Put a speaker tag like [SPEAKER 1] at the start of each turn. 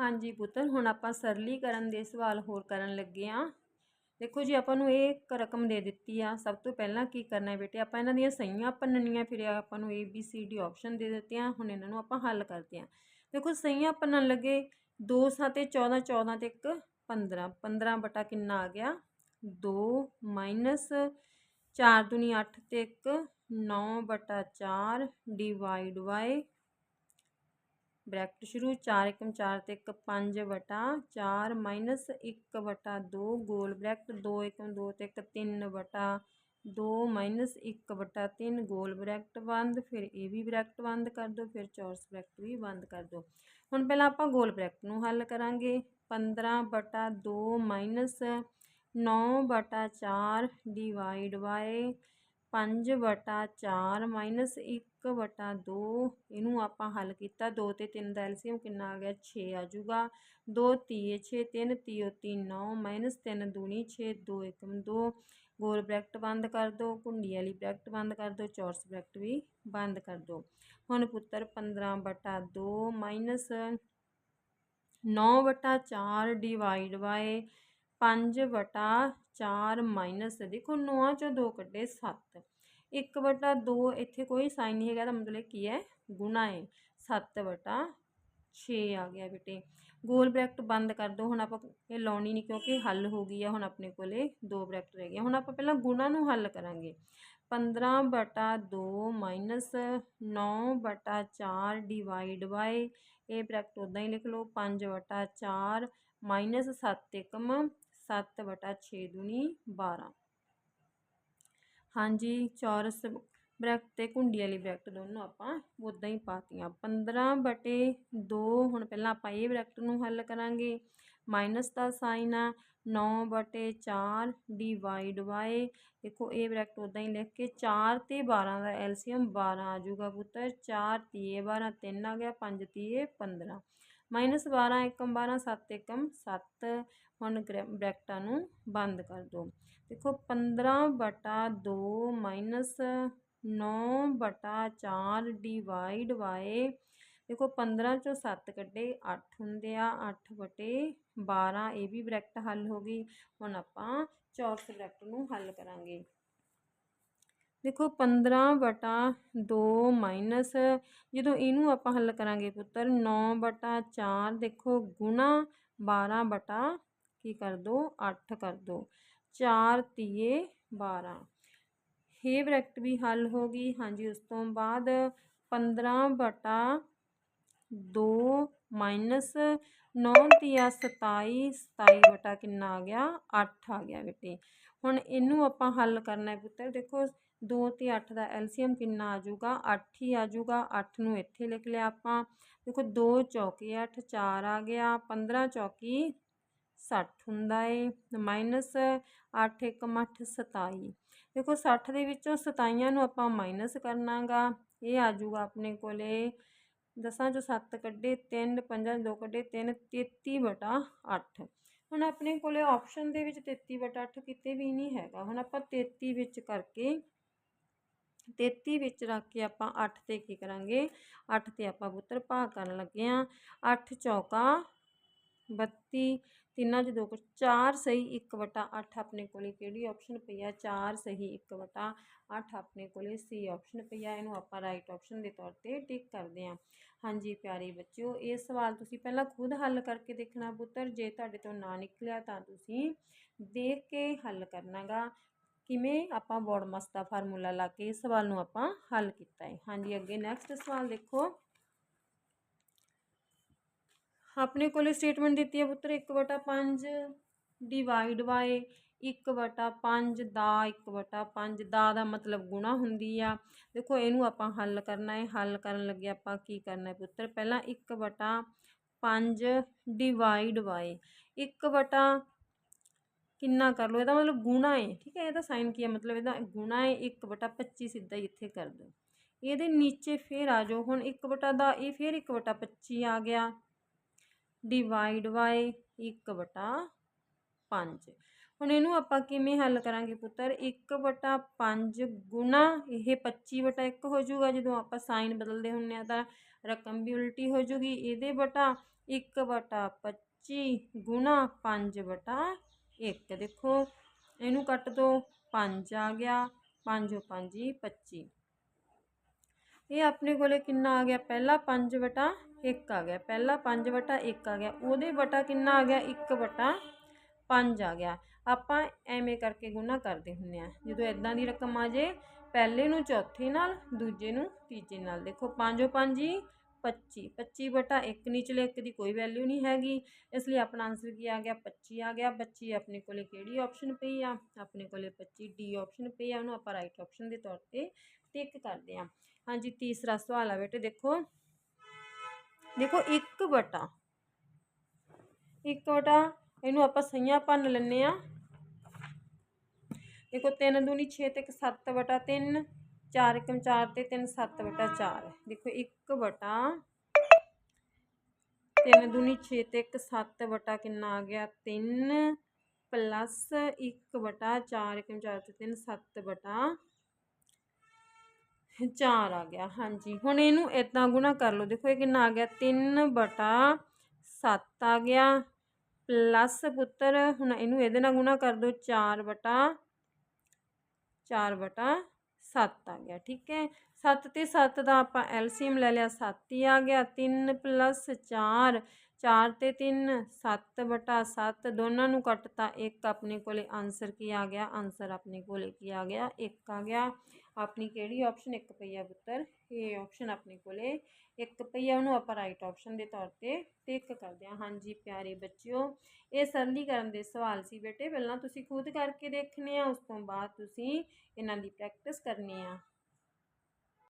[SPEAKER 1] ਹਾਂਜੀ ਪੁੱਤਰ ਹੁਣ ਆਪਾਂ ਸਰਲੀਕਰਨ ਦੇ ਸਵਾਲ ਹੋਰ ਕਰਨ ਲੱਗੇ ਆ ਦੇਖੋ ਜੀ, ਆਪਾਂ ਨੂੰ ਇਹ ਇੱਕ ਰਕਮ ਦੇ ਦਿੱਤੀ ਆ। ਸਭ ਤੋਂ ਪਹਿਲਾਂ ਕੀ ਕਰਨਾ ਹੈ ਬੇਟੇ? ਆਪਾਂ ਇਹਨਾਂ ਦੀਆਂ ਸਹੀਆਂ ਭੰਨਣੀਆਂ ਫਿਰ ਆਪਾਂ ਨੂੰ A B C D option ਦੇ ਦਿੱਤੇ ਆ। ਹੁਣ ਇਹਨਾਂ ਨੂੰ ਆਪਾਂ ਹੱਲ ਕਰਦੇ ਆ ਦੇਖੋ, ਸਹੀਆਂ ਭੰਨਣ ਲੱਗੇ 2 ਸਾਤੇ 14 14 ਤੇ 1 15 15 ਬਟਾ ਕਿੰਨਾ ਆ ਗਿਆ? 2 ਮਾਈਨਸ 4 ਦੁਨੀ 8 ਤੇ 1 9 ਬਟਾ 4 ਡਿਵਾਈਡ ਬਾਈ ਬ੍ਰੈਕਟ ਸ਼ੁਰੂ 4 ਏਕਮ 4 ਤੇ 1 5 ਵਟਾ 4 ਮਾਈਨਸ 1 ਵਟਾ 2 ਗੋਲ ਬ੍ਰੈਕਟ 2 ਏਕਮ 2 ਤੇ 1 3 ਵਟਾ 2 ਮਾਈਨਸ 1 ਵਟਾ 3 ਗੋਲ ਬ੍ਰੈਕਟ ਬੰਦ, ਫਿਰ ਇਹ ਵੀ ਬ੍ਰੈਕਟ ਬੰਦ ਕਰ ਦਿਓ ਫਿਰ ਚੌਰਸ ਬ੍ਰੈਕਟ ਵੀ ਬੰਦ ਕਰ ਦਿਓ ਹੁਣ ਪਹਿਲਾਂ ਆਪਾਂ ਗੋਲ ਬ੍ਰੈਕਟ ਨੂੰ ਹੱਲ ਕਰਾਂਗੇ। 15 ਬਟਾ 2 ਮਾਈਨਸ 9 ਬਟਾ 4 ਡਿਵਾਈਡ ਬਾਏ ਪੰਜ ਵਟਾ ਚਾਰ ਮਾਈਨਸ ਇੱਕ ਵਟਾ ਦੋ, ਇਹਨੂੰ ਆਪਾਂ ਹੱਲ ਕੀਤਾ। ਦੋ ਤੇ ਤਿੰਨ ਦਾ ਐਲਸੀਐਮ ਕਿੰਨਾ ਆ ਗਿਆ? 6 ਆ ਜਾਊਗਾ। ਦੋ ਤੀਏ 6 3 ਤੀਓ 3 9 ਮਾਈਨਸ ਤਿੰਨ ਦੂਣੀ 6 2 ਏਕਮ 2 ਗੋਲ ਬ੍ਰੈਕਟ ਬੰਦ ਕਰ ਦਿਓ ਕੁੰਡੀ ਵਾਲੀ ਬ੍ਰੈਕਟ ਬੰਦ ਕਰ ਦਿਓ ਚੌਰਸ ਬ੍ਰੈਕਟ ਵੀ ਬੰਦ ਕਰ ਦਿਓ ਹੁਣ ਪੁੱਤਰ 15 ਬਟਾ 2 ਮਾਈਨਸ 9 ਵਟਾ 4 ਡਿਵਾਈਡ ਬਾਏ 5 ਵਟਾ 4 ਮਾਈਨਸ, ਦੇਖੋ 9 ਚੋਂ 2 ਕੱਢੇ 7 1 ਵਟਾ 2 ਇੱਥੇ ਕੋਈ ਸਾਈਨ ਨਹੀਂ ਹੈਗਾ ਦਾ ਮਤਲਬ ਕੀ ਹੈ? ਗੁਣਾ ਹੈ। 7 ਵਟਾ 6 ਆ ਗਿਆ ਬੇਟੇ। ਗੋਲ ਬ੍ਰੈਕਟ ਬੰਦ ਕਰ ਦਿਓ ਹੁਣ ਆਪਾਂ ਇਹ ਲਾਉਣੀ ਨਹੀਂ ਕਿਉਂਕਿ ਹੱਲ ਹੋ ਗਈ ਆ ਹੁਣ ਆਪਣੇ ਕੋਲੇ ਦੋ ਬ੍ਰੈਕਟ ਰਹਿ ਗਏ। ਹੁਣ ਆਪਾਂ ਪਹਿਲਾਂ ਗੁਣਾ ਨੂੰ ਹੱਲ ਕਰਾਂਗੇ। 15 ਬਟਾ 2 ਮਾਈਨਸ 9 ਬਟਾ 4 ਡਿਵਾਈਡ ਬਾਏ ਇਹ ਬ੍ਰੈਕਟ ਉਦਾਂ ਹੀ ਲਿਖ ਲਓ। 5 ਵਟਾ 4 ਮਾਈਨਸ 7 ਏਕਮ 7 ਵਟਾ 6 ਦੂਣੀ 12 ਹਾਂਜੀ, ਚੌਰਸ ਬ੍ਰੈਕਟ ਤੇ ਘੁੰਡੀ ਵਾਲੀ ਬ੍ਰੈਕਟ ਦੋਨੋਂ ਆਪਾਂ ਉਦਾਂ ਹੀ ਪਾਤੀਆਂ। 15 ਬਟੇ 2 ਹੁਣ ਪਹਿਲਾਂ ਆਪਾਂ ਇਹ ਬ੍ਰੈਕਟ ਨੂੰ ਹੱਲ ਕਰਾਂਗੇ। ਮਾਈਨਸ ਦਾ ਸਾਈਨ ਆ 9 ਬਟੇ 4 ਡਿਵਾਈਡ ਬਾਏ, ਦੇਖੋ ਇਹ ਬ੍ਰੈਕਟ ਉਦਾਂ ਹੀ ਲਿਖ ਕੇ 4 ਤੇ 12 ਦਾ ਐਲਸੀਐਮ 12 ਆ ਜਾਊਗਾ ਪੁੱਤਰ। 4 ਤੀਏ 12 3 ਆ ਗਿਆ 5 ਤੀਏ 15 ਮਾਈਨਸ 12 ਏਕਮ 12 7 ਏਕਮ 7 ਹੁਣ ਬ੍ਰੈਕਟਾਂ ਨੂੰ ਬੰਦ ਕਰ ਦਿਓ ਦੇਖੋ 15 ਬਟਾ 2 ਮਾਈਨਸ 9 ਬਟਾ 4 ਡਿਵਾਈਡ ਬਾਏ, ਦੇਖੋ 15 ਚੋਂ 7 ਕੱਢੇ 8 ਹੁੰਦੇ ਆ 8 ਬਟੇ 12 ਇਹ ਵੀ ਬ੍ਰੈਕਟ ਹੱਲ ਹੋ ਗਈ। ਹੁਣ ਆਪਾਂ ਚੌਰਸ ਬ੍ਰੈਕਟ ਨੂੰ ਹੱਲ ਕਰਾਂਗੇ। ਦੇਖੋ 15 ਬਟਾ 2 ਮਾਈਨਸ, ਜਦੋਂ ਇਹਨੂੰ ਆਪਾਂ ਹੱਲ ਕਰਾਂਗੇ ਪੁੱਤਰ 9 ਬਟਾ 4 ਦੇਖੋ ਗੁਣਾ 12 ਬਟਾ ਕੀ ਕਰ ਦੋ 8 ਕਰ ਦੋ 4 ਤੀਏ 12 ਇਹ ਬ੍ਰੈਕਟ ਵੀ ਹੱਲ ਹੋ ਗਈ, ਹਾਂਜੀ ਉਸ ਤੋਂ ਬਾਅਦ 15 ਬਟਾ 2 ਮਾਈਨਸ 9 ਤੀਆ 27 27 ਬਟਾ ਕਿੰਨਾ ਆ ਗਿਆ 8 ਆ ਗਿਆ ਬੇਟੇ। ਹੁਣ ਇਹਨੂੰ ਆਪਾਂ ਹੱਲ ਕਰਨਾ ਹੈ ਪੁੱਤਰ, ਦੇਖੋ ਦੋ ਅਤੇ ਅੱਠ ਦਾ ਐਲਸੀਐਮ ਕਿੰਨਾ ਆ ਜਾਊਗਾ? ਅੱਠ ਹੀ ਆ ਜਾਊਗਾ। ਅੱਠ ਨੂੰ ਇੱਥੇ ਲਿਖ ਲਿਆ ਆਪਾਂ। ਦੇਖੋ, ਦੋ ਚੌਕੀ 8 4 ਆ ਗਿਆ। 15 ਚੌਕੀ ਸੱਠ ਹੁੰਦਾ ਏ। ਮਾਈਨਸ 8 1 8 27 ਦੇਖੋ, ਸੱਠ ਦੇ ਵਿੱਚੋਂ 27 ਨੂੰ ਆਪਾਂ ਮਾਈਨਸ ਕਰਨਾਗਾ। ਇਹ ਆ ਜਾਊਗਾ ਆਪਣੇ ਕੋਲੇ। ਦਸਾਂ ਚੋਂ ਸੱਤ ਕੱਢੇ, ਤਿੰਨ, ਪੰਜਾਂ ਦੋ ਕੱਢੇ 3 33 ਬਟਾ ਅੱਠ। ਹੁਣ ਆਪਣੇ ਕੋਲੇ ਆਪਸ਼ਨ ਦੇ ਵਿੱਚ 33 ਬਟਾ ਅੱਠ ਕਿਤੇ ਵੀ ਨਹੀਂ ਹੈਗਾ। ਹੁਣ ਆਪਾਂ 33 ਵਿੱਚ ਕਰਕੇ 33 ਵਿੱਚ ਰੱਖ ਕੇ ਆਪਾਂ 8 ਤੇ ਕੀ ਕਰਾਂਗੇ? 8 ਤੇ ਆਪਾਂ ਪੁੱਤਰ ਭਾਗ ਕਰਨ ਲੱਗੇ ਆ 8 ਚੌਕਾ 32 ਤਿੰਨਾਂ 'ਚ ਦੋ ਕੁ 4 ਸਹੀ 1 ਵਟਾ 8 ਆਪਣੇ ਕੋਲੇ ਕਿਹੜੀ ਆਪਸ਼ਨ ਪਈ ਆ? 4 ਸਹੀ 1 ਵਟਾ 8 ਆਪਣੇ ਕੋਲੇ ਸੀ ਆਪਸ਼ਨ ਪਈ ਆ। ਇਹਨੂੰ ਆਪਾਂ ਰਾਈਟ ਆਪਸ਼ਨ ਦੇ ਤੌਰ ਤੇ ਟਿਕ ਕਰਦੇ ਆ ਹਾਂਜੀ ਪਿਆਰੇ ਬੱਚਿਓ, ਇਹ ਸਵਾਲ ਤੁਸੀਂ ਪਹਿਲਾਂ ਖੁਦ ਹੱਲ ਕਰਕੇ ਦੇਖਣਾ ਪੁੱਤਰ। ਜੇ ਤੁਹਾਡੇ ਤੋਂ ਨਾ ਨਿਕਲਿਆ ਤਾਂ ਤੁਸੀਂ ਦੇਖ ਕੇ ਹੱਲ ਕਰਨਾਗਾ। ਕਿਵੇਂ ਆਪਾਂ ਬੋਰਡਮਸ ਦਾ ਫਾਰਮੂਲਾ ਲਾ ਕੇ ਇਸ ਸਵਾਲ ਨੂੰ ਆਪਾਂ ਹੱਲ ਕੀਤਾ ਹੈ। ਹਾਂਜੀ, ਅੱਗੇ ਨੈਕਸਟ ਸਵਾਲ ਦੇਖੋ। ਆਪਣੇ ਕੋਲੇ ਸਟੇਟਮੈਂਟ ਦਿੱਤੀ ਹੈ ਪੁੱਤਰ 1/5 ਡਿਵਾਈਡ ਬਾਈ 1/5 ਦਾ 1/5 ਦਾ ਦਾ ਮਤਲਬ ਗੁਣਾ ਹੁੰਦੀ ਆ। ਦੇਖੋ, ਇਹਨੂੰ ਆਪਾਂ ਹੱਲ ਕਰਨਾ ਹੈ। ਹੱਲ ਕਰਨ ਲੱਗੇ ਆਪਾਂ ਕੀ ਕਰਨਾ ਹੈ ਪੁੱਤਰ? ਪਹਿਲਾਂ 1/5 ਡਿਵਾਈਡ ਬਾਈ 1 ਕਿੰਨਾ ਕਰ ਲਓ, ਇਹਦਾ ਮਤਲਬ ਗੁਣਾ ਹੈ ਠੀਕ ਹੈ, ਇਹਦਾ ਸਾਈਨ ਕੀ ਹੈ, ਮਤਲਬ ਇਹਦਾ ਗੁਣਾ ਹੈ 1/25 ਸਿੱਧਾ ਹੀ ਇੱਥੇ ਕਰ ਦਿਓ। ਇਹਦੇ ਨੀਚੇ ਫੇਰ ਆ ਜਾਓ, ਹੁਣ 1 ਦਾ, ਇਹ ਫੇਰ 1/25 ਆ ਗਿਆ। ਡਿਵਾਈਡ ਬਾਈ 1 ਬਟਾ 5 ਹੁਣ ਇਹਨੂੰ ਆਪਾਂ ਕਿਵੇਂ ਹੱਲ ਕਰਾਂਗੇ ਪੁੱਤਰ? 1 ਬਟਾ 5 ਗੁਣਾ, ਇਹ 25 ਬਟਾ 1 ਹੋ ਜਾਊਗਾ, ਜਦੋਂ ਆਪਾਂ ਸਾਈਨ ਬਦਲਦੇ ਹੁੰਨੇ ਆ ਤਾਂ ਰਕਮ ਵੀ ਉਲਟੀ ਹੋ ਜੂਗੀ ਇਹਦੇ ਬਟਾ 1 ਬਟਾ 25 ਗੁਣਾ 5 ਇੱਕ, ਦੇਖੋ, ਇਹਨੂੰ ਕੱਟ ਦੋ 5 ਆ ਗਿਆ 5 5 25 ਇਹ ਆਪਣੇ ਕੋਲੇ ਕਿੰਨਾ ਆ ਗਿਆ? ਪਹਿਲਾ 5 ਵਟਾ 1 ਆ ਗਿਆ। ਪਹਿਲਾ 5 ਵਟਾ 1 ਆ ਗਿਆ। ਉਹਦੇ ਵਟਾ ਕਿੰਨਾ ਆ ਗਿਆ? 1 ਵਟਾ 5 ਆ ਗਿਆ। ਆਪਾਂ ਐਵੇਂ ਕਰਕੇ ਗੁਣਾ ਕਰਦੇ ਹੁੰਨੇ ਆ। ਜਦੋਂ ਇਦਾਂ ਦੀ ਰਕਮ ਆ ਜੇ, ਪਹਿਲੇ ਨੂੰ ਚੌਥੇ ਨਾਲ, ਦੂਜੇ ਨੂੰ ਤੀਜੇ ਨਾਲ। ਦੇਖੋ 5 5 25 25 ਬਟਾ 1 ਨਿਚਲੇ 1 ਦੀ ਕੋਈ ਵੈਲਿਊ ਨਹੀਂ ਹੈਗੀ। ਇਸ ਲਈ ਆਪਣਾ ਆਨਸਰ ਕੀ ਆ ਗਿਆ? 25 ਆ ਗਿਆ। 25 ਆਪਣੇ ਕੋਲੇ ਕਿਹੜੀ ਆਪਸ਼ਨ ਪਈ ਆ? ਆਪਣੇ ਕੋਲੇ 25 ਡੀ ਆਪਸ਼ਨ ਪਈ ਆ। ਉਹਨੂੰ ਆਪਾਂ ਰਾਈਟ ਆਪਸ਼ਨ ਦੇ ਤੌਰ ਤੇ ਟਿਕ ਕਰਦੇ ਆ। ਹਾਂਜੀ, ਤੀਸਰਾ ਸਵਾਲ ਆ ਬੇਟੇ, ਦੇਖੋ। ਦੇਖੋ 1 ਬਟਾ। 1 ਬਟਾ, ਇਹਨੂੰ ਆਪਾਂ ਸਹੀਆਂ ਭੰਨ ਲੈਨੇ ਆ। ਦੇਖੋ 3 ਦੂਣੀ 6 ਤੇ 1 7 ਬਟਾ 3 4 ਇੱਕ 4 ਤੇ 3 7 ਬਟਾ 4 ਦੇਖੋ 1 ਬਟਾ 3 ਦੂਣੀ 6 ਤੇ 1 7 ਬਟਾ ਕਿੰਨਾ ਆ ਗਿਆ? 3 ਪਲੱਸ 1 ਬਟਾ 4 ਇੱਕ 4 ਤੇ 3 7 ਬਟਾ 4 ਆ ਗਿਆ। ਹਾਂਜੀ, ਹੁਣ ਇਹਨੂੰ ਇਦਾਂ ਗੁਣਾ ਕਰ ਲਓ। ਦੇਖੋ ਇਹ ਕਿੰਨਾ ਆ ਗਿਆ? 3 ਬਟਾ 7 ਆ ਗਿਆ। ਪਲੱਸ ਪੁੱਤਰ, ਹੁਣ ਇਹਨੂੰ ਇਹਦੇ ਨਾਲ ਗੁਣਾ ਕਰ ਦਿਓ। 4 ਬਟਾ 4 ਬਟਾ 7 ਆ ਗਿਆ, ਠੀਕ ਹੈ? 7 ਤੇ 7 ਦਾ ਆਪਾਂ ਐਲਸੀਐਮ ਲੈ ਲਿਆ 7 ਹੀ ਆ ਗਿਆ 3 ਪਲੱਸ 4 4 ਤੇ 3 7 ਬਟਾ 7 ਦੋਨਾਂ ਨੂੰ ਕੱਟਤਾ, ਇੱਕ ਆਪਣੇ ਕੋਲੇ ਆਨਸਰ ਕੀ ਆ ਗਿਆ ਆਨਸਰ ਆਪਣੇ ਕੋਲੇ ਕੀ ਆ ਗਿਆ 1 ਆ ਗਿਆ। ਆਪਣੀ ਕਿਹੜੀ ਆਪਸ਼ਨ ਇੱਕ ਪਈ ਆ ਪੁੱਤਰ, ਇਹ ਆਪਸ਼ਨ ਆਪਣੇ ਕੋਲੇ ਇੱਕ ਪਈ ਆ ਉਹਨੂੰ ਆਪਾਂ ਰਾਈਟ ਆਪਸ਼ਨ ਦੇ ਤੌਰ ਤੇ ਟਿਕ ਕਰਦੇ ਹਾਂ। ਹਾਂਜੀ ਪਿਆਰੇ ਬੱਚਿਓ, ਇਹ ਸਰਲੀਕਰਨ ਦੇ ਸਵਾਲ ਸੀ ਬੇਟੇ। ਪਹਿਲਾਂ ਤੁਸੀਂ ਖੁਦ ਕਰਕੇ ਦੇਖਣੇ ਆ, ਉਸ ਤੋਂ ਬਾਅਦ ਤੁਸੀਂ ਇਹਨਾਂ ਦੀ ਪ੍ਰੈਕਟਿਸ ਕਰਨੀ ਆ।